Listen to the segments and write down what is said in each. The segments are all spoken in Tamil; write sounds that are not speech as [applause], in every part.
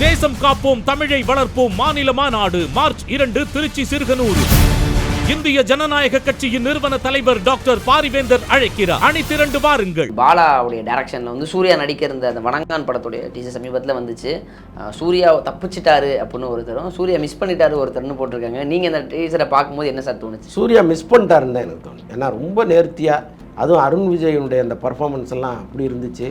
தேசம் காப்போம் தமிழை வளர்ப்போம் மாநில மாநாடு மார்ச் இரண்டு திருச்சி சிறுகனூர். இந்திய ஜனநாயக கட்சியின் நிறுவன தலைவர் டாக்டர் பாரிவேந்தர் அழைக்கிறார். அணி திரண்டு வாருங்கள். பாலாவுடைய டைரக்ஷனில் வந்து சூர்யா நடிக்க இருந்த அந்த வணங்கான் படத்துடைய டீசர் சமீபத்தில் வந்துச்சு. சூர்யா தப்பிச்சிட்டாரு அப்படின்னு ஒருத்தரும் சூர்யா மிஸ் பண்ணிட்டாரு ஒருத்தர்னு போட்டிருக்காங்க. நீங்கள் இந்த டீசரை பார்க்கும்போது என்ன சார் தோணுச்சு? சூர்யா மிஸ் பண்ணிட்டாருன்னு தான் எனக்கு தோணும் ஏன்னா ரொம்ப நேர்த்தியாக அதுவும் அருண் விஜயனுடைய அந்த பர்ஃபார்மன்ஸ் எல்லாம் அப்படி இருந்துச்சு.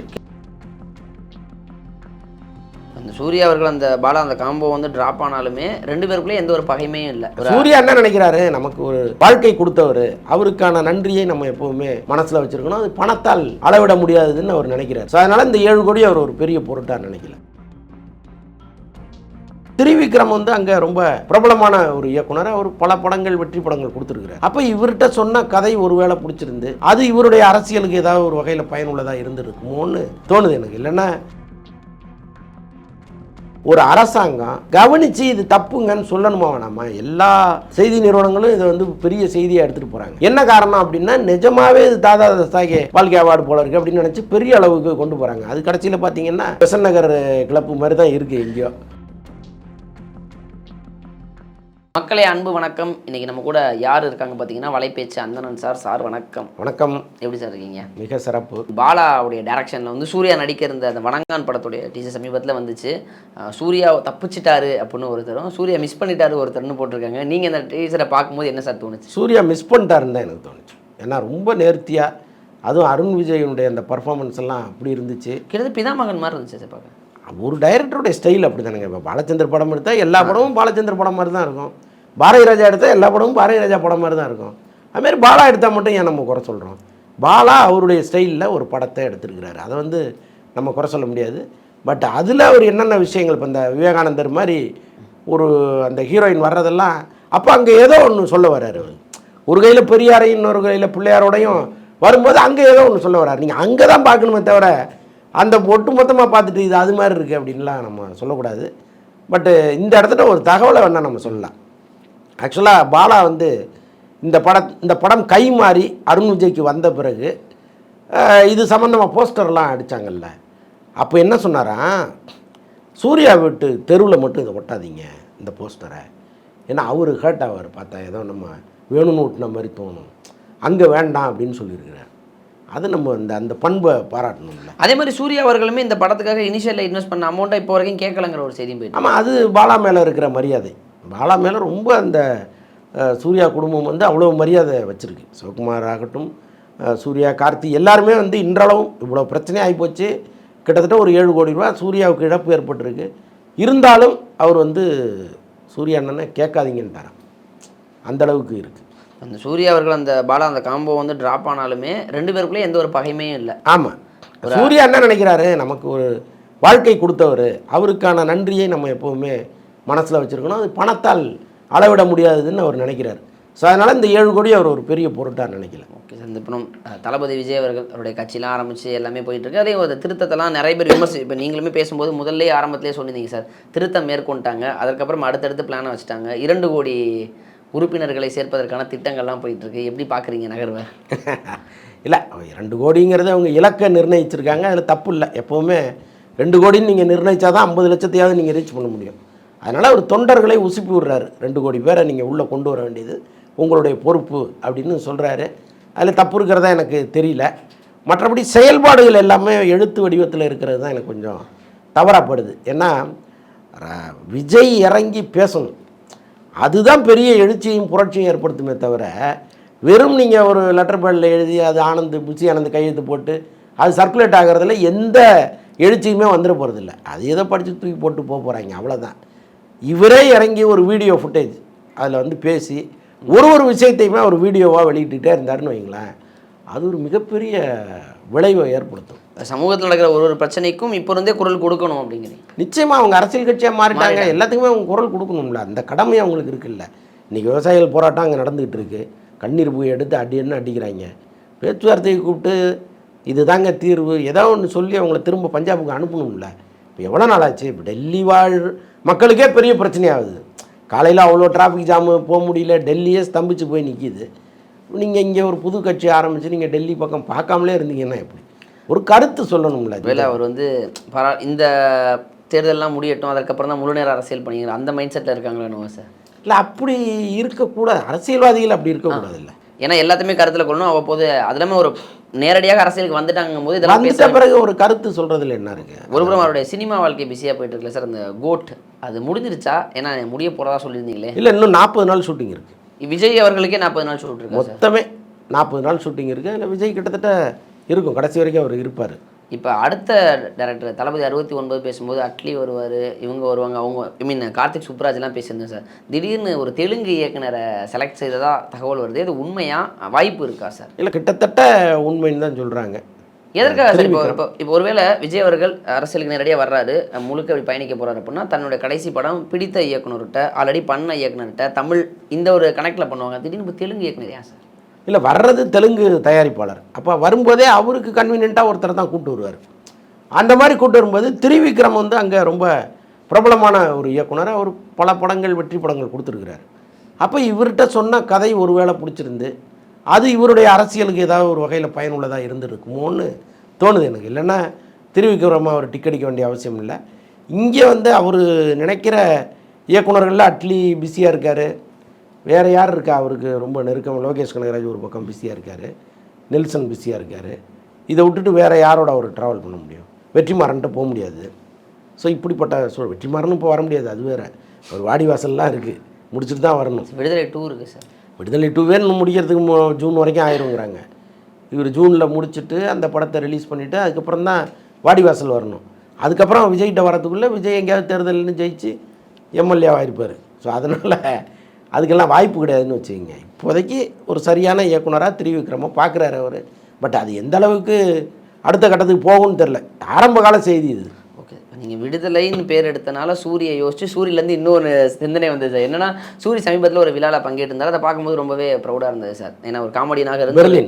சூர்யா அவர்கள் அந்த பாலா அந்த காம்போ வந்து ட்ராப் ஆனாலுமே ரெண்டு பேருக்குள்ளே எந்த ஒரு பகைமையும் இல்லை. சூர்யா என்ன நினைக்கிறாரு? நமக்கு ஒரு வாழ்க்கை கொடுத்தவர். அவருக்கான நன்றியை நம்ம எப்பவுமே மனசுல வச்சிருக்கணும். அது பணத்தால் அளவிட முடியாதுன்னு அவர் நினைக்கிறார். ஸோ அதனால இந்த ஏழு கோடி அவர் ஒரு பெரிய பொருட்டா நினைக்கல. திரிவிக்ரம் வந்து அங்கே ரொம்ப பிரபலமான ஒரு இயக்குனர். அவர் பல படங்கள் வெற்றி படங்கள் கொடுத்துருக்கிறார். அப்போ இவர்கிட்ட சொன்ன கதை ஒருவேளை பிடிச்சிருந்து அது இவருடைய அரசியலுக்கு ஏதாவது ஒரு வகையில் பயனுள்ளதாக இருந்திருக்குமோன்னு தோணுது எனக்கு. இல்லைன்னா ஒரு அரசாங்கம் கவனிச்சு இது தப்புங்கன்னு சொல்லணுமா வேணாமா? எல்லா செய்தி நிறுவனங்களும் இதை வந்து பெரிய செய்தியாக எடுத்துட்டு போறாங்க. என்ன காரணம் அப்படின்னா நிஜமாவே இது தாதா தஸ்தாகே வாழ்க்கை அவார்டு போல இருக்கு அப்படின்னு நினைச்சு பெரிய அளவுக்கு கொண்டு போறாங்க. அது கடைசியில் பார்த்தீங்கன்னா பெசன் நகர் கிளப்பு மாதிரி தான் இருக்கு எங்கேயோ. மக்களே அன்பு வணக்கம். இன்னைக்கு நம்ம கூட யார் இருக்காங்க பார்த்தீங்கன்னா வலைபேச்சு அந்தனன் சார். சார் வணக்கம். வணக்கம். எப்படி சார் இருக்கீங்க? மிக சிறப்பு. பாலாவுடைய டைரக்ஷனில் வந்து சூர்யா நடிக்க இருந்த அந்த வணங்கான் படத்துடைய டீசர் சமீபத்தில் வந்துச்சு. சூர்யா தப்பிச்சிட்டாரு அப்படின்னு ஒருத்தரும் சூர்யா மிஸ் பண்ணிட்டாரு ஒருத்தர்னு போட்டிருக்காங்க. நீங்கள் இந்த டீசரை பார்க்கும்போது என்ன சார் தோணுச்சு? சூர்யா மிஸ் பண்ணிட்டாருன்னு தான் எனக்கு தோணுச்சு. ஏன்னா ரொம்ப நேர்த்தியாக அதுவும் அருண் விஜயனுடைய அந்த பர்ஃபார்மன்ஸ் எல்லாம் அப்படி இருந்துச்சு. கிட்டத்தட்ட பிதாமகன் மாதிரி இருந்துச்சு சார் பார்க்க. ஒரு டைரக்டருடைய ஸ்டைல் அப்படி தானேங்க இப்போ பாலச்சந்தர் படம் எடுத்தால் எல்லா படமும் பாலச்சந்தர் படம் மாதிரி தான் இருக்கும். பாரதி ராஜா எடுத்தால் எல்லா படமும் பாரதி ராஜா படம் மாதிரி தான் இருக்கும். அதுமாரி பாலா எடுத்தால் மட்டும் ஏன் நம்ம குறை சொல்கிறோம் பாலா அவருடைய ஸ்டைலில் ஒரு படத்தை எடுத்துருக்கிறாரு. அதை வந்து நம்ம குறை சொல்ல முடியாது. பட் அதில் அவர் என்னென்ன விஷயங்கள் இப்போ இந்த விவேகானந்தர் மாதிரி ஒரு அந்த ஹீரோயின் வர்றதெல்லாம் அப்போ அங்கே ஏதோ ஒன்று சொல்ல வர்றாரு அவர். ஒரு கையில் பெரியாரையும் இன்னொரு கையில் பிள்ளையாரோடையும் வரும்போது அங்கே ஏதோ ஒன்று சொல்ல வர்றாரு. நீங்கள் அங்கே தான் பார்க்கணுமே தவிர அந்த ஒட்டு மொத்தமாக பார்த்துட்டு இது அது மாதிரி இருக்குது அப்படின்லாம் நம்ம சொல்லக்கூடாது. பட்டு இந்த இடத்துல ஒரு தகவலை வேணால் நம்ம சொல்லலாம். ஆக்சுவலாக பாலா வந்து இந்த பட இந்த படம் கை மாறி அருண் விஜய்க்கு வந்த பிறகு இது சம்மந்தமாக போஸ்டர்லாம் அடித்தாங்கல்ல அப்போ என்ன சொன்னாராம் சூர்யா வீட்டு தெருவில் மட்டும் இதை ஒட்டாதீங்க இந்த போஸ்டரை. ஏன்னா அவர் ஹர்ட் ஆவார் பார்த்தா ஏதோ நம்ம வேணும்னு ஒட்டின மாதிரி தோணும். அங்கே வேண்டாம் அப்படின்னு சொல்லியிருக்கிறார். அது நம்ம இந்த அந்த பண்பை பாராட்டணும்ல. அதே மாதிரி சூர்யா அவர்களுமே இந்த படத்துக்காக இனிஷியலில் இன்வெஸ்ட் பண்ண அமௌண்ட்டை இப்போ வரைக்கும் கேட்கலங்கிற ஒரு செய்தியும் போயிட்டு ஆமாம் அது பாலா மேலே இருக்கிற மரியாதை. பாலா மேலே ரொம்ப அந்த சூர்யா குடும்பம் வந்து அவ்வளோ மரியாதை வச்சுருக்கு. சிவகுமார் ஆகட்டும் சூர்யா கார்த்தி எல்லாருமே வந்து இன்றளவும் இவ்வளோ பிரச்சனை ஆகிப்போச்சு கிட்டத்தட்ட ஒரு ஏழு கோடி ரூபா சூர்யாவுக்கு இழப்பு ஏற்பட்டிருக்கு. இருந்தாலும் அவர் வந்து சூர்யா அண்ணனை கேட்காதீங்கன்ட்டாராம். அந்த அளவுக்கு இருக்குது அந்த சூர்யா அவர்கள் அந்த பாலா அந்த காம்போ வந்து ட்ராப் ஆனாலுமே ரெண்டு பேருக்குள்ளே எந்த ஒரு பகைமையும் இல்லை. ஆமாம் சூர்யா என்ன நினைக்கிறாரு நமக்கு ஒரு வாழ்க்கை கொடுத்தவர். அவருக்கான நன்றியை நம்ம எப்போவுமே மனசில் வச்சுருக்கணும். அது பணத்தால் அளவிட முடியாதுன்னு அவர் நினைக்கிறார். ஸோ அதனால் இந்த ஏழு கோடி அவர் ஒரு பெரிய பொருட்டாக நினைக்கல. Okay sir. இந்த அஹ், தளபதி விஜய் அவர்கள் அவருடைய கட்சியெலாம் ஆரம்பித்து எல்லாமே போயிட்டு இருக்கு அதே ஒரு திருத்தத்தெல்லாம் நிறைய பேர் விமர்சி இப்போ நீங்களுமே பேசும்போது முதல்ல ஆரம்பத்திலே சொல்லியிருந்தீங்க சார். திருத்தம் மேற்கொண்டாங்க. அதுக்கப்புறம் அடுத்தடுத்து பிளானை வச்சுட்டாங்க. இரண்டு கோடி உறுப்பினர்களை சேர்ப்பதற்கான திட்டங்கள்லாம் போயிட்டு இருக்கு எப்படி பார்க்குறீங்க நகர்வை? [laughs] இல்லை ரெண்டு கோடிங்கிறது அவங்க இலக்கை நிர்ணயிச்சிருக்காங்க. அதில் தப்பு இல்லை. எப்போவுமே ரெண்டு கோடின்னு நீங்கள் நிர்ணயிச்சா தான் ஐம்பது லட்சத்தையாவது நீங்கள் ரீச் பண்ண முடியும். அதனால் அவர் தொண்டர்களை உசுப்பி விடுறாரு. ரெண்டு கோடி பேரை நீங்கள் உள்ளே கொண்டு வர வேண்டியது உங்களுடைய பொறுப்பு அப்படின்னு சொல்கிறாரு அதில் தப்பு இருக்கிறதா எனக்கு தெரியல. மற்றபடி செயல்பாடுகள் எல்லாமே எழுத்து வடிவத்தில் இருக்கிறது தான் எனக்கு கொஞ்சம் தவறப்படுது. ஏன்னா விஜய் இறங்கி பேசணும். அதுதான் பெரிய எழுச்சியும் புரட்சியும் ஏற்படுத்துமே தவிர வெறும் நீங்கள் ஒரு லெட்டர் பேடில் எழுதி அது ஆனந்த் புசி ஆனந்த் கையெழுத்து போட்டு அது சர்க்குலேட் ஆகிறதுல எந்த எழுச்சியுமே வந்துட போகிறதில்ல அது எதை படித்து தூக்கி போட்டு போக போகிறாங்க அவ்வளோதான் இவரே இறங்கி ஒரு வீடியோ ஃபுட்டேஜ் அதில் வந்து பேசி ஒரு ஒரு விஷயத்தையுமே ஒரு வீடியோவாக வெளியிட்டுட்டே இருந்தாருன்னு வைங்களேன் அது ஒரு மிகப்பெரிய விளைவை ஏற்படுத்தும். சமூகத்தில் நடக்கிற ஒரு ஒரு பிரச்சனைக்கும் இப்போ இருந்தே குரல் கொடுக்கணும் அப்படிங்கிறீங்க. நிச்சயமாக அவங்க அரசியல் கட்சியாக மாறிட்டாங்க. எல்லாத்துக்குமே அவங்க குரல் கொடுக்கணும்ல. அந்த கடமை அவங்களுக்கு இருக்குல்ல. இன்றைக்கி விவசாயிகள் போராட்டம் அங்கே நடந்துகிட்டு இருக்கு. கண்ணீர் போய் எடுத்து அடின்னு அடிக்கிறாங்க? பேச்சுவார்த்தையை கூப்பிட்டு இதுதாங்க தீர்வு. ஏதோ ஒன்று சொல்லி அவங்கள திரும்ப பஞ்சாபுக்கு அனுப்பணும்ல. இப்போ எவ்வளோ நாள் ஆச்சு இப்போ டெல்லி வாழ் மக்களுக்கே பெரிய பிரச்சனையாகுது. காலையில் அவ்வளோ டிராஃபிக் ஜாமு போக முடியல டெல்லியே ஸ்தம்பிச்சு போய் நிற்கிது நீங்கள் இங்கே ஒரு புது கட்சி ஆரம்பித்து நீங்கள் டெல்லி பக்கம் பார்க்காமலே இருந்தீங்கன்னா எப்படி? ஒரு கருத்து சொல்லணும்ல வேலை அவர் வந்து பரா இந்த தேர்தல்லாம் முடியட்டும் அதுக்கப்புறம் தான் முழு நேர அரசியல் பண்ணிக்கிறோம் அந்த மைண்ட் செட்டில் இருக்காங்களோ சார்? இல்லை அப்படி இருக்கக்கூடாது. அரசியல்வாதிகள் அப்படி இருக்கக்கூடாது இல்லை. ஏன்னா எல்லாத்தையுமே கருத்தில் கொள்ளணும். அவ்வப்போது அது இல்லாமல் ஒரு நேரடியாக அரசியலுக்கு வந்துட்டாங்கும் போது இதெல்லாம் பேச பிறகு ஒரு கருத்து சொல்றதுல என்ன இருக்கு? ஒருபுறம் அவருடைய சினிமா வாழ்க்கை பிஸியாக போயிட்டு இருக்குல்ல சார் அந்த கோட். அது முடிஞ்சிருச்சா? ஏன்னா முடிய போகிறதா சொல்லியிருந்தீங்களே. இல்லை இன்னும் நாற்பது நாள் ஷூட்டிங் இருக்கு. விஜய் அவர்களுக்கே நாற்பது நாள் ஷூட் இருக்கா மொத்தமே நாற்பது நாள் ஷூட்டிங் இருக்கு. அதில் விஜய் கிட்டத்தட்ட இருக்கும். கடைசி வரைக்கும் அவர் இருப்பார். இப்போ அடுத்த டேரக்டர் தளபதி அறுபத்தி ஒன்பது பேசும்போது அட்லி வருவார் இவங்க வருவாங்க அவங்க ஐ மீன் கார்த்திக் சுப்ராஜ்லாம் பேசியிருந்தேன் சார். திடீர்னு ஒரு தெலுங்கு இயக்குனரை செலக்ட் செய்ததா தகவல் வருது. இது உண்மையா? வாய்ப்பு இருக்கா சார்? இல்லை கிட்டத்தட்ட உண்மைன்னு தான் சொல்கிறாங்க எதற்காக சார் இப்போ இப்போ இப்போ ஒருவேளை விஜய் அவர்கள் அரசியலுக்கு நேரடியாக வர்றாரு முழுக்க அப்படி பயணிக்க போறாரு அப்படின்னா தன்னுடைய கடைசி படம் பிடித்த இயக்குனர்கிட்ட ஆல்ரெடி பண்ண இயக்குனர்கிட்ட தமிழ் இந்த ஒரு கணக்கில் பண்ணுவாங்க. திடீர்னு இப்போ தெலுங்கு இயக்குனர் ஏன் சார்? இல்லை வர்றது தெலுங்கு தயாரிப்பாளர். அப்போ வரும்போதே அவருக்கு கன்வீனியண்ட்டாக ஒருத்தர் தான் கூப்பிட்டு வருவார். அந்த மாதிரி கூப்பிட்டு வரும்போது திருவிக்ரம் வந்து அங்கே ரொம்ப பிரபலமான ஒரு இயக்குனர். அவர் பல படங்கள் வெற்றி படங்கள் கொடுத்துருக்கிறார். அப்போ இவர்கிட்ட சொன்ன கதை ஒருவேளை பிடிச்சிருந்து அது இவருடைய அரசியலுக்கு ஏதாவது ஒரு வகையில் பயனுள்ளதாக இருந்துருக்குமோன்னு தோணுது எனக்கு. இல்லைன்னா திருவிக்ரம் அவர் டிக்கெட் வேண்டிய அவசியம் இல்லை. இங்கே வந்து அவர் நினைக்கிற இயக்குனர்களில் அட்லி பிஸியாக இருக்கார். வேறு யார் இருக்கா? அவருக்கு ரொம்ப நெருக்கம். லோகேஷ் கனகராஜ் ஒரு பக்கம் பிஸியாக இருக்கார். நெல்சன் பிஸியாக இருக்கார். இதை விட்டுட்டு வேறு யாரோட அவர் ட்ராவல் பண்ண முடியும்? வெற்றிமாறன்ட்ட போக முடியாது. ஸோ இப்படிப்பட்ட சூழல். வெற்றிமாறனும் இப்போ வர முடியாது. அது வேறு. ஒரு வாடிவாசல்லாம் இருக்குது முடிச்சுட்டு தான் வரணும். விடுதலை டூ இருக்கு சார் விடுதலை டூவே இன்னும் முடிக்கிறதுக்கு ஜூன் வரைக்கும் ஆயிருங்கிறாங்க. இவர் ஜூனில் முடிச்சுட்டு அந்த படத்தை ரிலீஸ் பண்ணிவிட்டு அதுக்கப்புறம் தான் வாடிவாசல் வரணும். அதுக்கப்புறம் விஜய்கிட்ட வரதுக்குள்ளே விஜய் எங்கேயாவது தேர்தல்னு ஜெயிச்சு எம்எல்ஏ ஆயிருப்பார். ஸோ அதனால் அதுக்கெல்லாம் வாய்ப்பு கிடையாதுன்னு வச்சுக்கோங்க. இப்போதைக்கு ஒரு சரியான இயக்குனராக திரிவிக்ரமா பார்க்குறாரு அவர். பட் அது எந்த அளவுக்கு அடுத்த கட்டத்துக்கு போகும்னு தெரில ஆரம்ப கால செய்தி இது. ஓகே. நீங்கள் விடுதலைன்னு பேர் எடுத்தனால சூரியை யோசிச்சு சூரியலேருந்து இன்னொரு சிந்தனை வந்தது சார். என்னன்னா சூரி சமீபத்தில் ஒரு விழாவில் பங்கேற்றிருந்தார். அதை பார்க்கும்போது ரொம்பவே ப்ரௌடாக இருந்தது சார். ஏன்னா ஒரு காமெடியனாக இருந்து.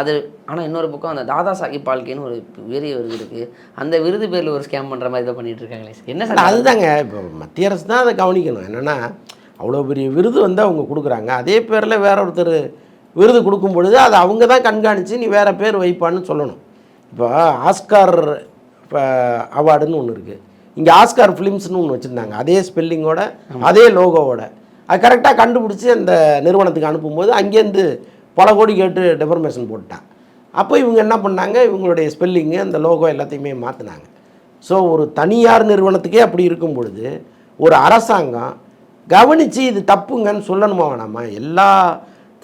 அது ஆனால் இன்னொரு பக்கம் அந்த தாதா சாஹிப் பால்கேன்னு ஒரு பெரிய விருது இருக்குது அந்த விருது பேரில் ஒரு ஸ்கேம் பண்ணுற மாதிரி தான் பண்ணிட்டு இருக்காங்களே சார். என்ன சார் அதுதாங்க. இப்போ மத்திய அரசு தான் அதை கவனிக்கணும். என்னென்னா அவ்வளோ பெரிய விருது வந்து அவங்க கொடுக்குறாங்க. அதே பேரில் வேற ஒருத்தர் விருது கொடுக்கும் பொழுது அதை அவங்க தான் கண்காணித்து நீ வேறு பேர் வைப்பான்னு சொல்லணும். இப்போ ஆஸ்கார் இப்போ அவார்டுன்னு ஒன்று இருக்குது இங்கே ஆஸ்கார் ஃபிலிம்ஸ்னு ஒன்று வச்சுருந்தாங்க. அதே ஸ்பெல்லிங்கோட அதே லோகோவோட. அது கரெக்டாக கண்டுபிடிச்சி அந்த நிறுவனத்துக்கு அனுப்பும்போது அங்கேருந்து பல கோடி கேட்டு டெஃபர்மேஷன் போட்டான் அப்போ இவங்க என்ன பண்ணாங்க? இவங்களுடைய ஸ்பெல்லிங்கு அந்த லோகோ எல்லாத்தையுமே மாற்றினாங்க ஸோ ஒரு தனியார் நிறுவனத்துக்கே அப்படி இருக்கும் பொழுது ஒரு அரசாங்கம் கவனித்து இது தப்புங்கன்னு சொல்லணுமா வேணாமா? எல்லா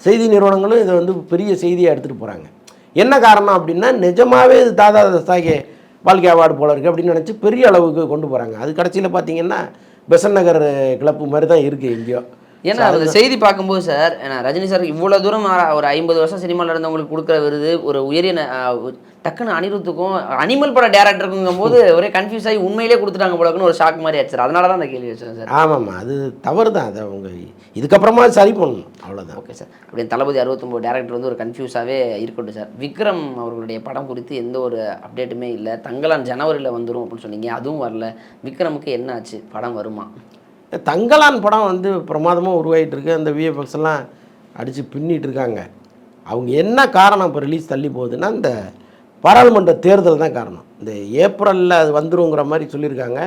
செய்தி நிறுவனங்களும் இதை வந்து பெரிய செய்தியாக எடுத்துகிட்டு போகிறாங்க என்ன காரணம் அப்படின்னா நிஜமாகவே இது தாதா தஸ்தாகே வாழ்க்கை அவார்டு போல இருக்குது அப்படின்னு நினச்சி பெரிய அளவுக்கு கொண்டு போகிறாங்க அது கடைசியில் பார்த்தீங்கன்னா பெசன் நகர் கிளப்பு மாதிரி தான் இருக்குது எங்கேயோ. ஏன்னா அந்த செய்தி பார்க்கும்போது சார் ஏன்னா ரஜினி சார் இவ்வளோ தூரம் ஒரு ஐம்பது வருஷம் சினிமாவில் இருந்தவங்களுக்கு கொடுக்குற விருது ஒரு உயரிய டக்குன்னு அனிருத்துக்கும் அனிமல் பட டேரக்டருக்குங்கும் போது ஒரே கன்ஃபியூஸ் ஆகி உண்மையிலே கொடுத்துட்டாங்க போலக்குன்னு ஒரு ஷாக் மாதிரி ஆச்சு சார். அதனால தான் அந்த கேள்வி வச்சேன் சார். ஆமாம்மா அது தவறு தான் அதை அவங்க இதுக்கப்புறமா சரி பண்ணணும். அவ்வளோதான் ஓகே சார். அப்படி தளபதி அறுபத்தொம்போது டேரக்டர் வந்து ஒரு கன்ஃபியூஸாகவே இருக்கட்டும் சார். விக்ரம் அவர்களுடைய படம் குறித்து எந்த ஒரு அப்டேட்டுமே இல்லை. தங்கலான் ஜனவரியில் வந்துடும் அப்படின்னு சொன்னீங்க. அதுவும் வரல. விக்ரமுக்கு என்ன ஆச்சு? படம் வருமா? தங்கலான் படம் வந்து பிரமாதமாக உருவாகிட்டு இருக்கு அந்த விஎஃப்எக்ஸ் எல்லாம் அடித்து பின்னிட்டு இருக்காங்க அவங்க என்ன காரணம் இப்போ ரிலீஸ் தள்ளி போகுதுன்னா இந்த பாராளுமன்ற தேர்தல் தான் காரணம். இந்த ஏப்ரலில் அது வந்துருங்கிற மாதிரி சொல்லியிருக்காங்க.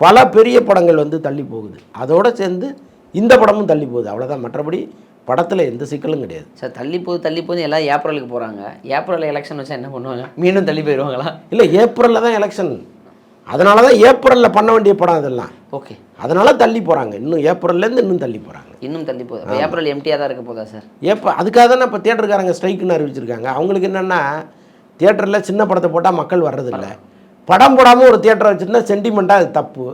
பல பெரிய படங்கள் வந்து தள்ளி போகுது. அதோட சேர்ந்து இந்த படமும் தள்ளி போகுது. அவ்வளோதான் மற்றபடி படத்தில் எந்த சிக்கலும் கிடையாது. சார் தள்ளி போகுது தள்ளி போகுது எல்லாம் ஏப்ரலுக்கு போகிறாங்க ஏப்ரல் எலெக்ஷன் வச்சா என்ன பண்ணுவாங்க? மீண்டும் தள்ளி போயிடுவாங்களா இல்லை ஏப்ரலில் தான் எலெக்ஷன் அதனால தான் ஏப்ரலில் பண்ண வேண்டிய படம் அதெல்லாம். ஓகே. அதனால தள்ளி போகிறாங்க இன்னும் ஏப்ரல்லேருந்து இன்னும் தள்ளி போகிறாங்க இன்னும் தள்ளி போகுது. ஏப்ரல் எம்டியாக தான் இருக்க போதா சார்? ஏப்போ அதுக்காக தானே இப்போ தியேட்டருக்காரங்க ஸ்ட்ரைக்குன்னு அறிவிச்சிருக்காங்க. அவங்களுக்கு என்னென்னா தியேட்டரில் சின்ன படத்தை போட்டால் மக்கள் வர்றதில்ல. படம் போடாமல் ஒரு தியேட்டரை வச்சுருந்தா சென்டிமெண்ட்டாக அது தப்பு.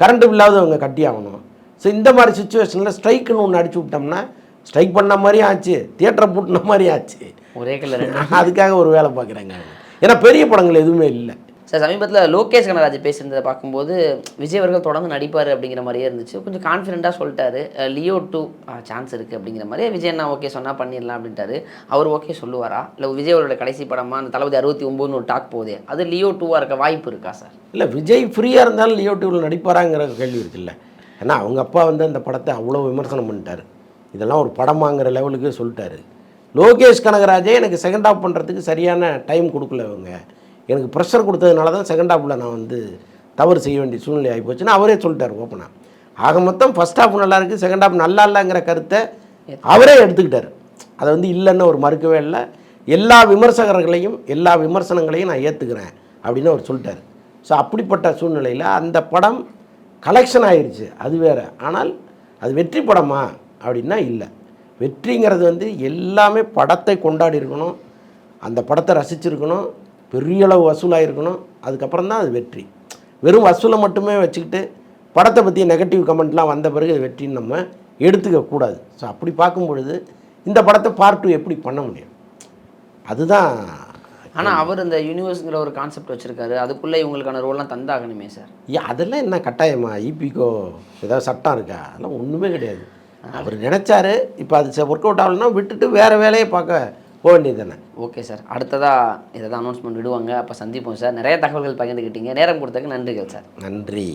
கரண்ட் பில்லாவது அவங்க கட்டி ஆகணும். ஸோ இந்த மாதிரி சுச்சுவேஷனில் ஸ்ட்ரைக்குன்னு ஒன்று அடிச்சு விட்டோம்னா ஸ்ட்ரைக் பண்ண மாதிரியும் ஆச்சு தியேட்டரை பூட்டின மாதிரியும் ஆச்சு. ஒரே கலர் அதுக்காக ஒரு வேலை பார்க்குறாங்க ஏன்னா பெரிய படங்கள் எதுவுமே இல்லை. சார் சமீபத்தில் லோகேஷ் கனராஜ் பேசியிருந்ததை பார்க்கும்போது விஜய் அவர்கள் தொடர்ந்து நடிப்பார் அப்படிங்கிற மாதிரியே இருந்துச்சு. கொஞ்சம் கான்ஃபிடென்ட்டாக சொல்லிட்டாரு. லியோ டூ சான்ஸ் இருக்குது அப்படிங்கிற மாதிரி விஜய் அண்ணா ஓகே சொன்னால் பண்ணிடலாம் அப்படின்ட்டாரு. அவர் ஓகே சொல்லுவாரா? இல்லை விஜய் அவரோட கடைசி படமாக அந்த தளபதி அறுபத்தி ஒம்போதுன்னு ஒரு டாக் போகுது அது லியோ டூவாக இருக்க வாய்ப்பு இருக்கா சார்? இல்லை விஜய் ஃப்ரீயாக இருந்தாலும் லியோ டூவில் நடிப்பாராங்கிற கேள்வி இருக்குல்ல ஏன்னா அவங்க அப்பா வந்து அந்த படத்தை அவ்வளோ விமர்சனம் பண்ணிட்டாரு. இதெல்லாம் ஒரு படமாங்கிற லெவலுக்கு சொல்லிட்டாரு. லோகேஷ் கனகராஜே எனக்கு செகண்ட் ஆஃப் பண்ணுறதுக்கு சரியான டைம் கொடுக்கல இவங்க. எனக்கு ப்ரெஷர் கொடுத்ததுனால தான் செகண்ட் ஹாஃபில் நான் வந்து தவறு செய்ய வேண்டிய சூழ்நிலை ஆகி போச்சுன்னு அவரே சொல்லிட்டார் ஓப்பனாக ஆக மொத்தம் ஃபர்ஸ்ட் ஹாஃப் நல்லா இருக்குது செகண்ட் ஹாஃப் நல்லா இல்லைங்கிற கருத்தை அவரே எடுத்துக்கிட்டார். அதை வந்து இல்லைன்னு ஒரு மறுக்கவே இல்லை. எல்லா விமர்சகர்களையும் எல்லா விமர்சனங்களையும் நான் ஏற்றுக்கிறேன் அப்படின்னு அவர் சொல்லிட்டார். ஸோ அப்படிப்பட்ட சூழ்நிலையில் அந்த படம் கலெக்ஷன் ஆயிருச்சு அது வேற. ஆனால் அது வெற்றி படமா அப்படின்னா இல்லை. வெற்றிங்கிறது வந்து எல்லாமே படத்தை கொண்டாடி இருக்கணும் அந்த படத்தை ரசிச்சிருக்கணும் பெரிய அளவு வசூலாயிருக்கணும். அதுக்கப்புறம் தான் அது வெற்றி. வெறும் வசூலை மட்டுமே வச்சுக்கிட்டு படத்தை பற்றி நெகட்டிவ் கமெண்ட்லாம் வந்த பிறகு அது வெற்றின்னு நம்ம எடுத்துக்க கூடாது. ஸோ அப்படி பார்க்கும் பொழுது இந்த படத்தை பார்ட் டூ எப்படி பண்ண முடியும்? அதுதான் ஆனா அவர் இந்த யூனிவர்ஸ்ங்கிற ஒரு கான்செப்ட் வச்சிருக்காரு. அதுக்குள்ள இவங்களுக்கான ரோல்லாம் தந்தாகணுமே சார் ஏன் அதெல்லாம் என்ன கட்டாயமா? இபிகோ ஏதாவது சட்டம் இருக்கா? அதெல்லாம் ஒன்றுமே கிடையாது. அவர் நினச்சாரு இப்போ அது ஒர்க் அவுட் ஆகலைன்னா விட்டுட்டு வேறு வேலையை பார்க்க போக வேண்டியது தானே ஓகே சார். அடுத்ததா இதை தான் அனௌன்ஸ்மெண்ட் விடுவாங்க. அப்போ சந்திப்போம் சார். நிறைய தகவல்கள் பகிர்ந்துக்கிட்டீங்க நேரம் கொடுத்ததுக்கு நன்றிகள் சார். நன்றி.